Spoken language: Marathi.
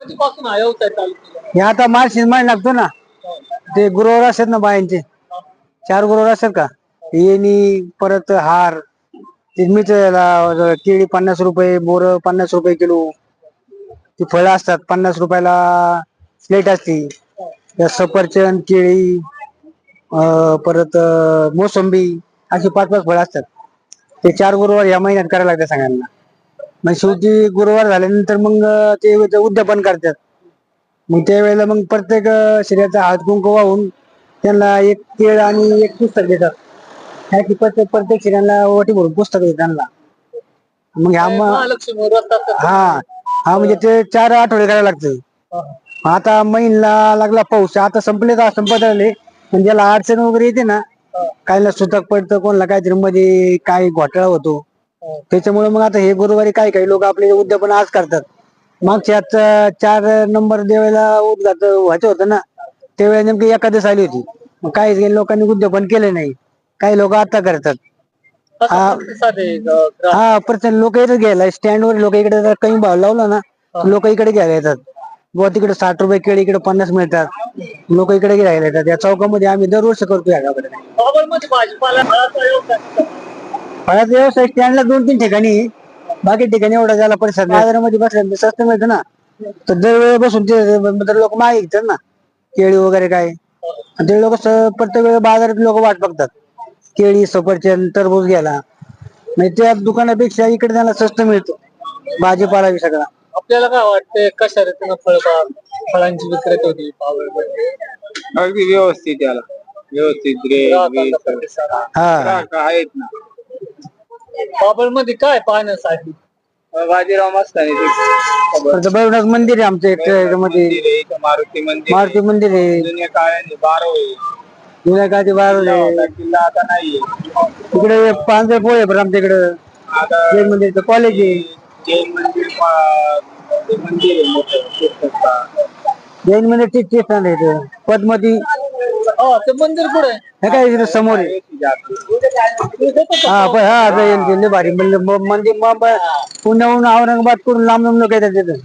कधीपासून हे आता मार्च महिना लागतो ना. ते गुरुवार असतात ना बायांचे. चार गुरुवार असतात का? येणी परत हार ते मिठाला केळी पन्नास रुपये बोर पन्नास रुपये किलो. ती फळं असतात पन्नास रुपयाला प्लेट असती. त्या सफरचंद केळी अं, परत अं, मोसंबी अशी पाच पाच फळं असतात. ते चार गुरुवार या महिन्यात करायला लागतात सगळ्यांना. मग शेवटी गुरुवार झाल्यानंतर मग ते उद्यापन करतात. मग त्यावेळेला मग प्रत्येक स्त्रियाचा हात कुंकू वाहून त्यांना एक केळ आणि एक पुस्तक देतात. ह्या की प्रत्येक प्रत्येक स्त्रियांना ओटी भरून पुस्तक देतात त्यांना. मग असतात हा हा म्हणजे ते चार आठवडे करायला लागतं आता महिन्याला लागला पाऊस आता संपले का संपत आले पण ज्याला अडचण वगैरे येते ना काहीला सुतक पडतं कोणाला काहीतरी मध्ये काय घोटाळा होतो. त्याच्यामुळे मग आता हे गुरुवारी काही काही लोक आपले उद्यापन आज करतात. मागच्या चार नंबर देवायला उद्घाट व्हायचं होतं ना त्यावेळेला नेमकी एकादश आली होती. मग काही लोकांनी उद्यापन केले नाही. काही लोक आता करतात? हा. प्रत्येक लोक येतात घ्यायला स्टँड वर लोक इकडे जर काही भाव लावला ना लोक इकडे घ्यायला येतात. बुवा तिकडे साठ रुपये केळी इकडे पन्नास मिळतात. लोक इकडे घ्यायला येतात. या चौकामध्ये आम्ही दरवर्षी करतो या गावाकडे. फळाचा व्यवसाय स्टँडला दोन तीन ठिकाणी. बाकी ठिकाणी एवढा झाला परिसर. बाजारामध्ये बसल्यानंतर स्वस्त मिळतं ना. तर दरवेळी बसून ते लोक मागे घेतात ना. केळी वगैरे काय. आणि ते लोक प्रत्येक वेळी बाजारात लोक वाट बघतात. केळी सफरचंद टरबूज घ्यायला. म्हणजे त्या दुकानापेक्षा इकडे त्यांना स्वस्त मिळतो. भाजीपाला बी सगळा. आपल्याला काय वाटतंय कशा रीतीनं फळबाग फळांची विक्रेत होती अगदी व्यवस्थित याला व्यवस्थित हा. आहेत ना. बाभळमध्ये काय पाहण्यासाठी? बाजीराव मस्तानी भैरवनाथ मंदिर आहे आमच्या मध्ये मारुती मंदिर मारुती मंदिर आहे. जुन्या काळाने बारो आहे. जुन्या काळचे बार आहे. किल्ला आता नाहीये इकडे पांढरे पोळे पण आमच्या इकडं. आता जैन मंदिरचं कॉलेज आहे. जैन मंदिर पा- ते मंदिर आहे मोठं तीर्थस्थान. जैन मंदिर ते स्थान आहे इथं. पद्मती हा ते मंदिर पुढे. हे काय इकडे समोर आहे? हा पण हा जैन ते लय भारी मंदिर म- मंदिर म- ब- पुण्याहून औरंगाबाद करून लांब लांब लोक येतात तिथं.